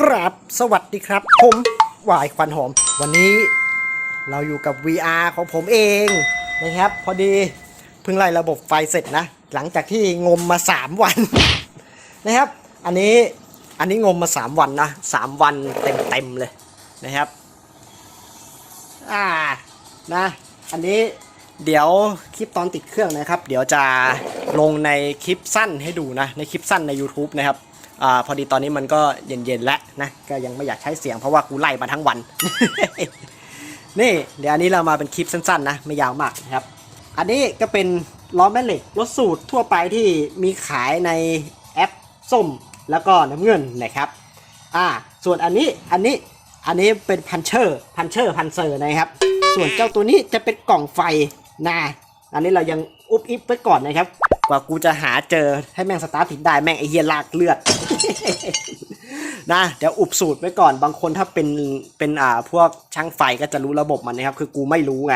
กราบสวัสดีครับ ผมวายควันหอม วันนี้เราอยู่กับ VR ของผมเองนะครับ พอดีเพิ่งไล่ระบบไฟเสร็จนะ หลังจากที่งมมา 3 วัน นะครับ อันนี้อันนี้งมมา 3 วันนะ 3 วันเต็มๆเลยนะครับอ่านะอันนี้เดี๋ยวคลิปตอนติดเครื่องนะครับ เดี๋ยวจะลงในคลิปสั้นให้ดูนะ ในคลิปสั้นใน YouTube นะครับ อ่าพอดีตอนนี้มันก็เย็นๆแล้วนะก็ยังไม่อยากใช้เสียงเพราะว่ากูไล่มาทั้งวัน นี่เดี๋ยวอันนี้เรามาเป็นคลิปสั้นๆนะไม่ยาวมากนะครับ อันนี้ก็เป็นล้อแม่เหล็กรถสูตรทั่วไปที่มีขายในแอปส้มแล้วก็น้ำเงินนะครับอ่าส่วนอันนี้อันนี้อันนี้เป็นพันเชอร์พันเชอร์พันเซอร์นะครับ ส่วนเจ้าตัวนี้จะเป็นกล่องไฟนะอันนี้เรายังอุบอิบไว้ก่อนนะครับ กว่ากูจะหาเจอให้แม่งสตาร์ทติดได้แม่งไอเฮียลากเลือด นะ เดี๋ยวอุบสูตรไว้ก่อนบางคนถ้าเป็นเป็นอ่าพวกช่างไฟก็จะรู้ระบบมันนะครับ คือกูไม่รู้ไง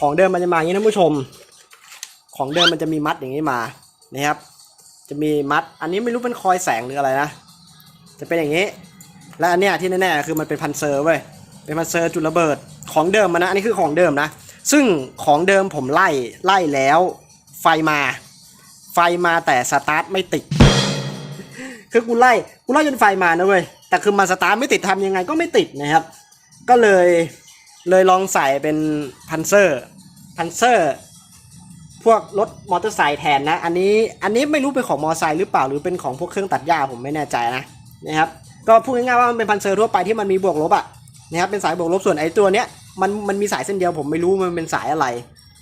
ของเดิมมันจะมาอย่างนี้นะผู้ชม ของเดิมมันจะมีมัดอย่างนี้มานะครับ จะมีมัด อันนี้ไม่รู้เป็นคอยแสงหรืออะไรนะ จะเป็นอย่างนี้ และอันเนี้ยที่แน่ๆคือมันเป็นพันเซอร์เว้ยเป็นพันเซอร์จุดระเบิดของเดิมมันนะอันนี้คือของเดิมนะ ซึ่งของเดิมผมไล่ไล่แล้วไฟมา ไฟมาแต่สตาร์ทไม่ติด คือกูไล่กูไล่จนไฟมานะเว้ยแต่คือมันสตาร์ทไม่ติดทำยังไงก็ไม่ติดนะครับ ก็เลยเลยลองใส่เป็นพันเซอร์พันเซอร์พวกรถมอเตอร์ไซค์แทนนะ อันนี้อันนี้ไม่รู้เป็นของมอเตอร์ไซค์หรือเปล่าหรือเป็นของพวกเครื่องตัดหญ้าผมไม่แน่ใจนะนะครับก็พูดง่ายๆว่ามันเป็นพันเซอร์ทั่วไปที่มันมีบวกลบอะนะครับเป็นสายบวกลบส่วนไอ้ตัวเนี้ยมันมันมีสายเส้นเดียวผมไม่รู้มันเป็นสายอะไร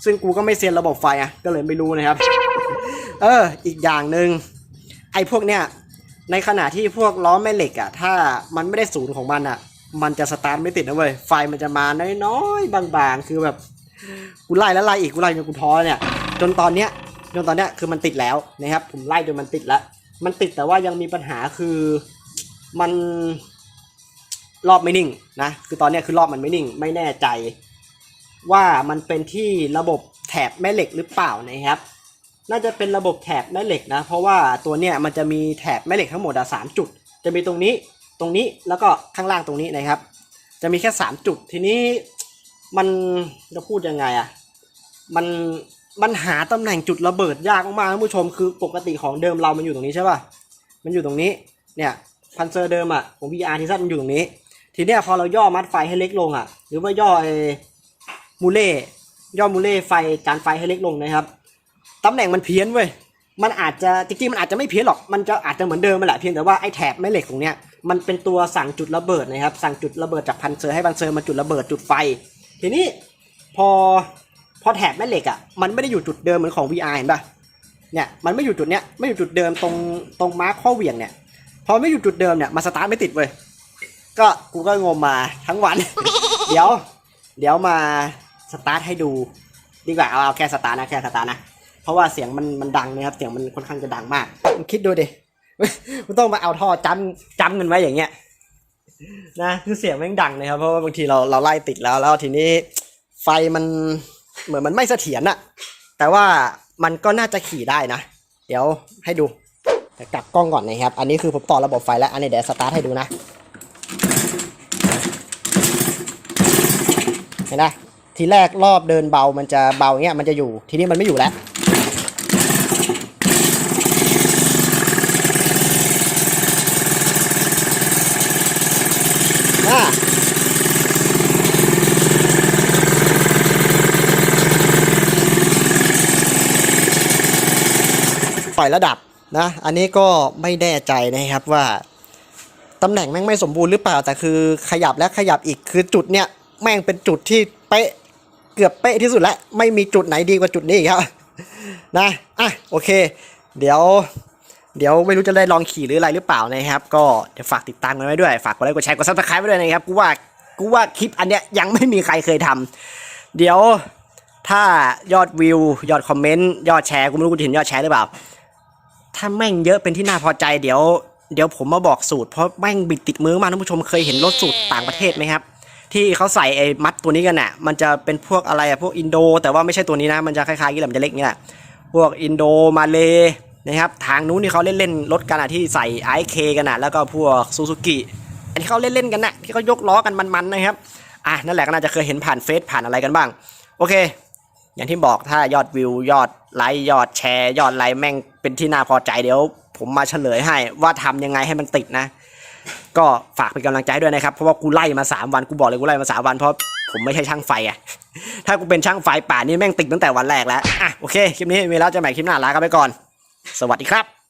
ซึ่งกูก็ไม่เซียนระบบไฟอะก็เลยไม่รู้นะครับ เออ อีกอย่างหนึ่งไอ้พวกเนี้ยในขณะที่พวกล้อแม่เหล็กอะถ้ามันไม่ได้ศูนย์ของมันอะมันจะสตาร์ทไม่ติดนะเว้ยไฟมันจะมาน้อยๆบางๆ คือแบบกูไล่แล้วไล่อีกกูไล่จนกูท้อเนี่ย จนตอนเนี้ยจนตอนเนี้ยคือมันติดแล้วนะครับผมไล่จนมันติดแล้ว มันติดแต่ว่ายังมีปัญหาคือมันรอบไม่นิ่งนะคือตอนเนี้ยคือรอบมันไม่นิ่ง ไม่แน่ใจ ว่ามันเป็นที่ระบบแถบแม่เหล็กหรือเปล่านะครับ น่าจะเป็นระบบแถบแม่เหล็กนะ เพราะว่าตัวเนี้ยมันจะมีแถบแม่เหล็กทั้งหมดอะสามจุด จะมีตรงนี้ตรงนี้แล้วก็ข้างล่างตรงนี้นะครับ จะมีแค่สามจุดทีนี้มันจะพูดยังไงอะมันมันหาตำแหน่งจุดระเบิดยากมากๆท่านผู้ชมคือปกติของเดิมเรามันอยู่ตรงนี้ใช่ป่ะมันอยู่ตรงนี้เนี่ยพันเซอร์เดิมอะของ VR ที่สั้นมันอยู่ตรงนี้ ทีเนี้ยพอเราย่อมัดไฟให้เล็กลงอะหรือว่าย่อไอ้มูเล่ย่อมูเล่ไฟจานไฟให้เล็กลงนะครับ ตำแหน่งมันเพี้ยนเว้ยมันอาจจะจริงๆมันอาจจะไม่เพี้ยนหรอกมันจะอาจจะเหมือนเดิมมาแหละเพียงแต่ว่าไอ้แถบแม่เหล็กตรงเนี้ยมันเป็นตัวสั่งจุดระเบิดนะครับสั่งจุดระเบิดจากพันเซอร์ให้พันเซอร์มาจุดระเบิดจุดไฟ ทีนี้พอพอแถบแม่เหล็กอะมันไม่ได้อยู่จุดเดิมเหมือนของ VR เห็นปะเนี่ยมันไม่อยู่จุดเนี้ยไม่อยู่จุดเดิมตรงตรงมาร์คข้อเหวี่ยงเนี่ยพอไม่อยู่จุดเดิมเนี่ยมาสตาร์ทไม่ติดเว้ยก็กูก็งมมาทั้งวัน เดี๋ยว เดี๋ยวมาสตาร์ทให้ดู ดีกว่าเอาเอาแค่สตาร์ทนะแค่สตาร์ทนะ เพราะว่าเสียงมันมันดังนะครับ เสียงมันค่อนข้างจะดังมากมึงคิดดูดิมันต้องมาเอาท่อจำจำกันไว้อย่างเงี้ยนะคือเสียงแม่งดังนะครับ เพราะว่าบางทีเราเราไล่ติดแล้วแล้วทีนี้ไฟมันเหมือนมันไม่เสถียรอะแต่ว่ามันก็น่าจะขี่ได้นะ เดี๋ยวให้ดูแต่กลับกล้องก่อนนะครับ อันนี้คือผมต่อระบบไฟแล้ว อันนี้เดี๋ยวสตาร์ทให้ดูนะ เห็นไหมทีแรกรอบเดินเบามันจะเบาเงี้ยมันจะอยู่ ทีนี้มันไม่อยู่แล้ว อยระดับนะ อันนี้ก็ไม่แน่ใจนะครับว่าตำแหน่งแม่งไม่สมบูรณ์หรือเปล่า แต่คือขยับและขยับอีกคือจุดเนี้ยแม่งเป็นจุดที่เป๊ะเกือบเป๊ะที่สุดแล้ว ไม่มีจุดไหนดีกว่าจุดนี้อีกครับนะอะโอเค เดี๋ยว เดี๋ยวไม่รู้จะได้ลองขี่หรืออะไรหรือเปล่านะครับ ก็เดี๋ยวฝากติดตามกันไว้ด้วย ฝากกดไลค์กดแชร์กดซับสไครป์ไว้ด้วยนะครับกูว่ากูว่าคลิปอันเนี้ยยังไม่มีใครเคยทำเดี๋ยวถ้ายอดวิวยอดคอมเมนต์ยอดแชร์กูไม่รู้กูจะเห็นยอดแชร์หรือเปล่า ถ้าแม่งเยอะเป็นที่น่าพอใจเดี๋ยว เดี๋ยวผมมาบอกสูตรเพราะแม่งบิดติดมือมากท่านผู้ชมเคยเห็นรถสูตรต่างประเทศไหมครับ ที่เขาใส่ไอ้มัดตัวนี้กันน่ะ มันจะเป็นพวกอะไรอะพวกอินโด แต่ว่าไม่ใช่ตัวนี้นะ มันจะคล้ายๆกันแหลมจะเล็กนี่แหละพวกอินโดมาเลนะครับทางนู้นที่เขาเล่นเล่นๆรถกันอะที่ใส่ไอเคกันอะแล้วก็พวกซูซูกิอันที่เขาเล่นๆกันน่ะที่เขายกล้อกันมันๆนะครับอะนั่นแหละก็น่าจะเคยเห็นผ่านเฟซผ่านอะไรกันบ้าง โอเค อย่างที่บอกถ้ายอดวิวยอดไลค์ยอดแชร์ ยอดไลค์แม่ง เป็นที่น่าพอใจเดี๋ยว ผมมาเฉลยให้ว่าทำยังไงให้มันติดนะ ก็ฝากเป็นกำลังใจด้วยนะครับ เพราะว่ากูไล่มา3วันกูบอกเลยกูไล่มา3วันเพราะผมไม่ใช่ช่างไฟอะถ้ากูเป็นช่างไฟป่านี่แม่งติดตั้งแต่วันแรกแล้วอะโอเคคลิปนี้มีแล้วจะใหม่คลิปหน้าลากันไปก่อน สวัสดีครับ